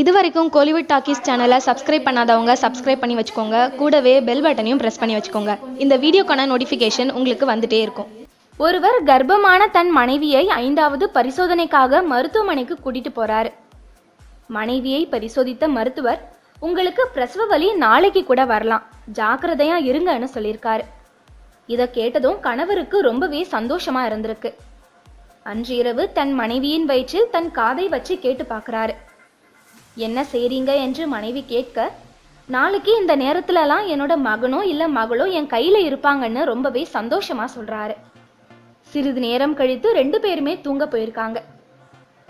இது வரைக்கும் கோலிவுட் டாக்கீஸ் சேனலை சப்ஸ்கிரைப் பண்ணாதவங்க சப்ஸ்கிரைப் பண்ணி வச்சுக்கோங்க. கூடவே பெல் பட்டனையும் ப்ரெஸ் பண்ணி வச்சுக்கோங்க. இந்த வீடியோக்கான நோட்டிஃபிகேஷன் உங்களுக்கு வந்துட்டே இருக்கும். ஒருவர் கர்ப்பமான தன் மனைவியை ஐந்தாவது பரிசோதனைக்காக மருத்துவமனைக்கு கூட்டிட்டு போறாரு. மனைவியை பரிசோதித்த மருத்துவர் உங்களுக்கு பிரசவ வலி நாளைக்கு கூட வரலாம். ஜாக்கிரதையா இருங்கன்னு சொல்லியிருக்காரு. இதை கேட்டதும் கணவருக்கு ரொம்பவே சந்தோஷமா இருந்திருக்கு. அன்று இரவு தன் மனைவியின் வயிற்றில் தன் காதை வச்சு கேட்டு பார்க்கறாரு. என்ன செய்றீங்க? என்று மனைவி கேட்க நாளைக்கு இந்த நேரத்துலலாம் என்னோட மகனோ இல்ல மகளோ என் கையில இருப்பாங்கன்னு ரொம்பவே சந்தோஷமா சொல்றாரு. சிறிது நேரம் கழித்து ரெண்டு பேருமே தூங்க போயிருக்காங்க.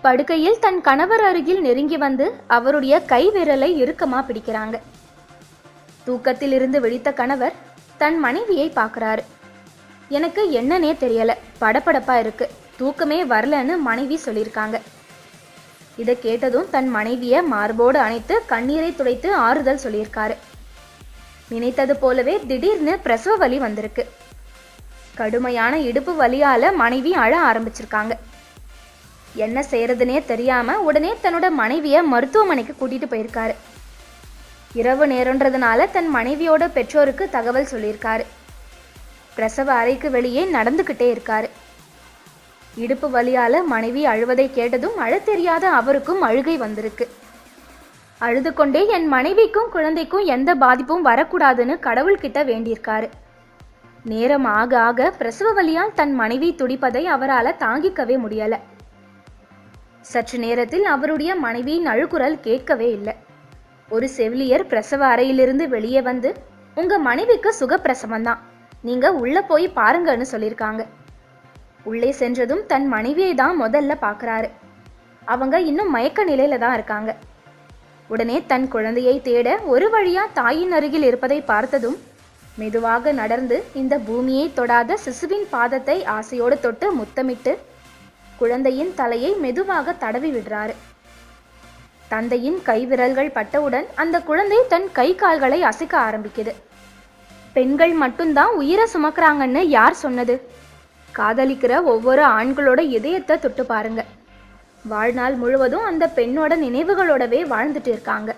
படுக்கையில் தன் கணவர் அருகில் நெருங்கி வந்து அவருடைய கை விரலை இறுக்கமா பிடிக்கிறாங்க. தூக்கத்தில் இருந்து விழித்த கணவர் தன் மனைவியை பார்க்குறாரு. எனக்கு என்னன்னே தெரியல. படபடப்பா இருக்கு. தூக்கமே வரலன்னு மனைவி சொல்லியிருக்காங்க. இதை கேட்டதும் தன் மனைவியை மார்போடு அணைத்து கண்ணீரை துடைத்து ஆறுதல் சொல்லியிருக்காரு. நினைத்தது போலவே திடீர்னு பிரசவ வலி வந்திருக்கு. கடுமையான இடுப்பு வலியால மனைவி அழ ஆரம்பிச்சிருக்காங்க. என்ன செய்யறதுனே தெரியாம உடனே தன்னோட மனைவிய மருத்துவமனைக்கு கூட்டிட்டு போயிருக்காரு. இரவு நேரன்றதுனால தன் மனைவியோட பெற்றோருக்கு தகவல் சொல்லியிருக்காரு. பிரசவ அறைக்கு வெளியே நடந்துக்கிட்டே இருக்காரு. இடுப்பு வலியால மனைவி அழுவதை கேட்டதும் அழத் தெரியாத அவருக்கும் அழுகை வந்திருக்கு. அழுது கொண்டே என் மனைவிக்கும் குழந்தைக்கும் எந்த பாதிப்பும் வரக்கூடாதுன்னு கடவுள்கிட்ட வேண்டியிருக்காரு. நேரம் ஆக ஆக பிரசவ வலியால் தன் மனைவி துடிப்பதை அவரால் தாங்கிக்கவே முடியல. சற்று நேரத்தில் அவருடைய மனைவியின் அழுகுரல் கேட்கவே இல்லை. ஒரு செவிலியர் பிரசவ அறையிலிருந்து வெளியே வந்து உங்க மனைவிக்கு சுகப்பிரசவம் தான் நீங்க உள்ள போய் பாருங்கன்னு சொல்லியிருக்காங்க. உள்ளே சென்றதும் தன் மனைவியை தான் முதல்ல பார்க்கறாரு. அவங்க இன்னும் மயக்க நிலையில தான் இருக்காங்க. உடனே தன் குழந்தையை தேட ஒரு வழியா தாயின் அருகில் இருப்பதை பார்த்ததும் மெதுவாக நடந்து இந்த பூமியை தொடாத சிசுவின் பாதத்தை ஆசையோடு தொட்டு முத்தமிட்டு குழந்தையின் தலையை மெதுவாக தடவி விடுறாரு. தந்தையின் கைவிரல்கள் பட்டவுடன் அந்த குழந்தை தன் கை கால்களை அசைக்க ஆரம்பிக்குது. பெண்கள் மட்டும்தான் உயிரை சுமக்கிறாங்கன்னு யார் சொன்னது? காதலிக்கிற ஒவ்வொரு ஆண்களோட இதயத்தை தொட்டு பாருங்க. வாழ்நாள் முழுவதும் அந்த பெண்ணோட நினைவுகளோடவே வாழ்ந்துட்டு இருக்காங்க.